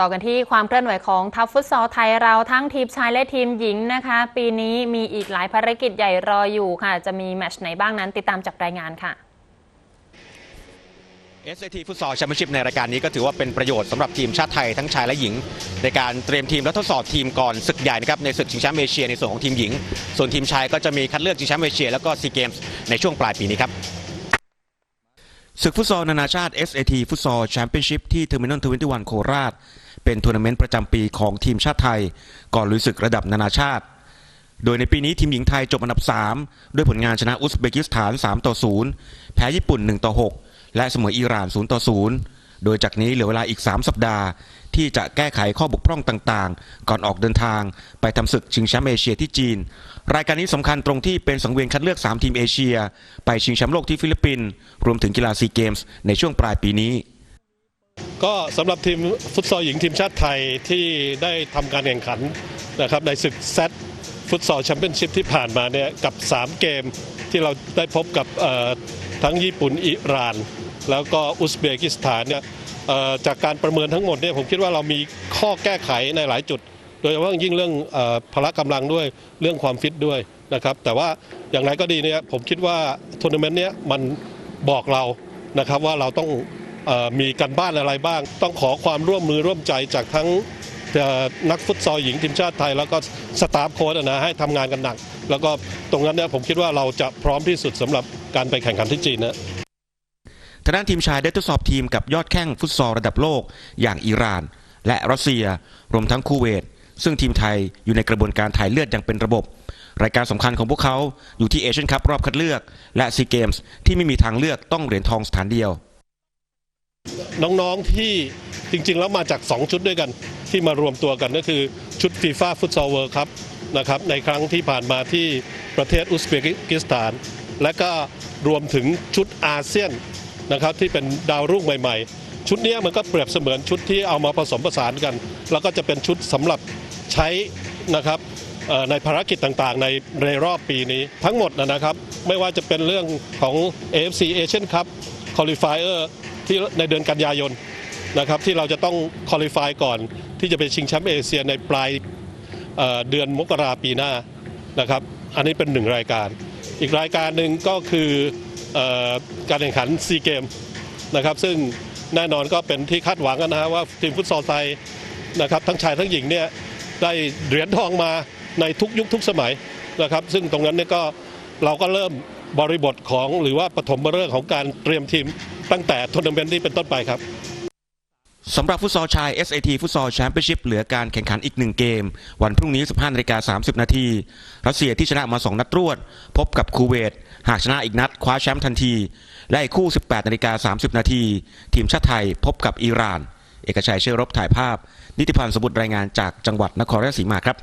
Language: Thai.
ต่อกันที่ความเคลื่อนไหวของทัพฟุตซอลไทยเราทั้งทีมชายและทีมหญิงนะคะ ปีนี้มีอีกหลายภารกิจใหญ่รออยู่ค่ะ จะมีแมตช์ไหนบ้างนั้นติดตามจากรายงานค่ะ SAT ฟุตซอลแชมเปี้ยนชิพในรายการนี้ก็ถือว่าเป็นประโยชน์สำหรับทีมชาติไทยทั้งชายและหญิง ในการเตรียมทีมและทดสอบทีมก่อนศึกใหญ่นะครับในศึกชิงแชมป์เอเชียในส่วนของทีมหญิง ส่วนทีมชายก็จะมีคัดเลือกชิงแชมป์เอเชียแล้วก็ซีเกมส์ในช่วงปลายปีนี้ครับศึกฟุตซอลนานาชาติ SAT ฟุตซอลแชมเปี้ยนชิพที่เทอร์มินอล21โคราช เป็นทัวร์นาเมนต์ประจำปีของทีมชาติไทย ก่อนลุยศึกระดับนานาชาติ โดยในปีนี้ทีมหญิงไทยจบอันดับ 3 ด้วยผลงานชนะอุซเบกิสถาน 3 ต่อ 0 แพ้ญี่ปุ่น 1 ต่อ 6 และเสมออิหร่าน 0 ต่อ 0 โดยจากนี้เหลือเวลาอีก 3 สัปดาห์ ที่จะแก้ไขข้อบกพร่องต่างๆ ก่อนออกเดินทางไปทำศึกชิงแชมป์เอเชียที่จีน รายการนี้สำคัญตรงที่เป็นสังเวียนคัดเลือก 3 ทีมเอเชีย ไปชิงแชมป์โลกที่ฟิลิปปินส์รวมถึงกีฬาซีเกมส์ในช่วงปลายปีนี้ ก็สำหรับทีมฟุตซอลหญิงทีมชาติไทยที่ได้ทำการแข่งขันนะครับในศึกเซตฟุตซอลแชมเปี้ยนชิพที่ผ่านมาเนี่ยกับ 3 เกมที่เราได้พบกับทั้งญี่ปุ่นอิหร่าน แล้วก็อุซเบกิสถานเนี่ยจากการประเมินทั้งหมดเนี่ยผมคิดว่าเรามีข้อแก้ไขในหลายจุด โดยเฉพาะย่างยิ่งเรื่องอพละกำลังด้วยเรื่องความฟิตด้วยนะครับแต่ว่าอย่างไรก็ดีเนี่ยผมคิดว่าทัวร์นาเมนต์เนี้ยมันบอกเรานะครับว่าเราต้อง มีกันบ้านอะไรบ้าง ต้องขอความร่วมมือร่วมใจจากทั้งนักฟุตซอลหญิงทีมชาติไทย แล้วก็สตาฟโค้ชนะให้ทำงานกันหนัก แล้วก็ตรงนั้นเนี่ยผมคิดว่าเราจะพร้อมที่สุดสำหรับการไปแข่งขันที่จีนนะทางด้านทีมชายได้ทดสอบทีมกับยอดแข้งฟุตซอลระดับโลกอย่างอิหร่าน และรัสเซียรวมทั้งคูเวตซึ่งทีมไทยอยู่ในกระบวนการถ่ายเลือดอย่างเป็นระบบ รายการสำคัญของพวกเขาอยู่ที่เอเชียนคัพรอบคัดเลือก และซีเกมส์ที่ไม่มีทางเลือกต้องเหรียญทองสถานเดียว น้องๆที่จริงๆ แล้วมาจาก 2 ชุดด้วยกัน ที่มารวมตัวกันก็คือชุดฟีฟ่าฟุตซอลเวิร์ครับนะครับในครั้งที่ผ่านมาที่ประเทศอุซเบกิสถาน และก็รวมถึงชุดอาเซียนนะครับที่เป็นดาวรุ่งใหม่ ๆ ชุดนี้มันก็เปรียบเสมือนชุดที่เอามาผสมผสานกัน แล้วก็จะเป็นชุดสำหรับใช้นะครับในภารกิจต่างๆ ในในรอบปีนี้ทั้งหมดนะนะครับ ไม่ว่าจะเป็นเรื่องของ AFC Asian Cup Qualifier ที่ในเดือนกันยายนนะครับที่เราจะต้องคอลิฟายก่อนที่จะไปชิงแชมป์เอเชียในปลายเเดือนมกราปีหน้านะครับ อันนี้เป็นหนึ่งรายการ อีกรายการหนึ่งก็คือออการแข่งขันซีเกมนะครับ ซึ่งแน่นอนก็เป็นที่คาดหวังกันนะฮะว่าทีมฟุตซอลไทยนะครับทั้งชายทั้งหญิงเนี่ยได้เหรียญทองมาในทุกยุคทุกสมัยนะครับ ซึ่งตรงนั้นเนี่ยก็ เราก็เริ่มบริบทของหรือว่าปฐมฤกษ์ของการเตรียมทีมตั้งแต่ทัวร์นาเมนต์นี้เป็นต้นไปครับสำหรับฟุตซอลชาย SAT ฟุตซอลแชมเปี้ยนชิพเหลือการแข่งขันอีกหนึ่งเกม วันพรุ่งนี้ 15นาฬิกา30 นาทีรัสเซียที่ชนะมา 2 นัดรวด พบกับคูเวต หากชนะอีกนัดคว้าแชมป์ทันที และอีกคู่ 18นาฬิกา30 นาที ทีมชาติไทยพบกับอิหร่าน เอกชัยเชื่อรบถ่ายภาพ นิติพันธ์สมบุตรรายงานจากจังหวัดนครราชสีมาครับ